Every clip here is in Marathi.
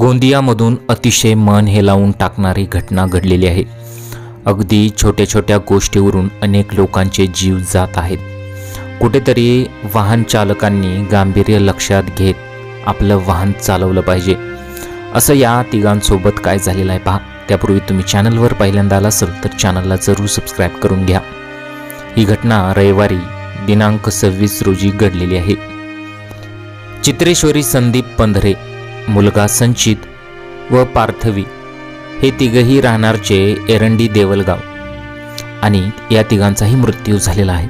गोंदियामधून अतिशय मन हेलावून टाकणारी घटना घडलेली आहे. अगदी छोट्या छोट्या गोष्टीवरून अनेक लोकांचे जीव जात आहेत. कुठेतरी वाहन चालकांनी गांभीर्य लक्षात घेत आपलं वाहन चालवलं पाहिजे. असं या तिघांसोबत काय झालेलं आहे पहा. त्यापूर्वी तुम्ही चॅनलवर पहिल्यांदा आला असेल तर चॅनलला जरूर सबस्क्राईब करून घ्या. ही घटना रविवारी दिनांक सव्वीस रोजी घडलेली आहे. चित्रेश्वरी संदीप पंधरे मुलगा संचित व पार्थवी हे तिघही राहणारचे एरंडी देवलगाव. आणि या तिघांचाही मृत्यू झालेला आहे.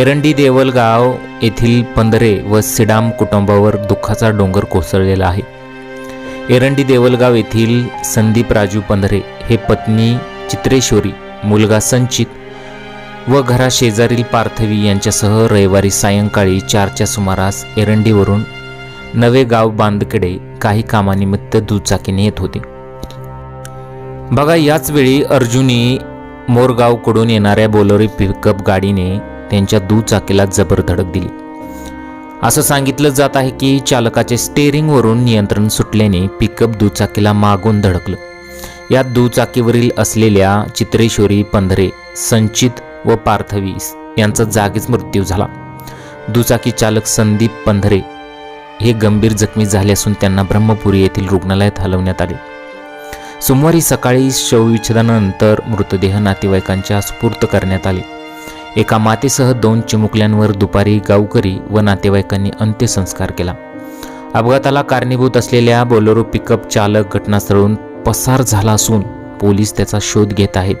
एरंडी देवलगाव येथील पंधरे व सिडाम कुटुंबावर दुःखाचा डोंगर कोसळलेला आहे. एरंडी देवलगाव येथील संदीप राजू पंधरे हे पत्नी चित्रेश्वरी मुलगा संचित व घराशेजारील पार्थवी यांच्यासह रविवारी सायंकाळी चारच्या सुमारास एरंडीवरून नवे गाव बांधकडे काही कामानिमित्त दुचाकीने येत होते. बघा याच वेळी अर्जुनी मोरगावकडून येणाऱ्या बोलोरी पिकअप गाडीने त्यांच्या दुचाकीला जबर धडक दिली. असं सांगितलं जात आहे की चालकाचे स्टेअरिंगवरून नियंत्रण सुटल्याने पिकअप दुचाकीला मागून धडकलं. या दुचाकीवरील असलेल्या चित्रेश्वरी पंधरे संचित व पार्थवी यांचा जागीच मृत्यू झाला. दुचाकी चालक संदीप पंधरे हे गंभीर जखमी झाले असून त्यांना ब्रह्मपुरी येथील रुग्णालयात हलवण्यात आले. सोमवारी सकाळी शवविच्छेदनानंतर मृतदेह नातेवाईकांच्या सुपूर्त करण्यात आले. एका मातेसह दोन चिमुकल्यांवर दुपारी गावकरी व नातेवाईकांनी अंत्यसंस्कार केला. अपघाताला कारणीभूत असलेल्या बोलेरो पिकअप चालक घटनास्थळून पसार झाला असून पोलीस त्याचा शोध घेत आहेत.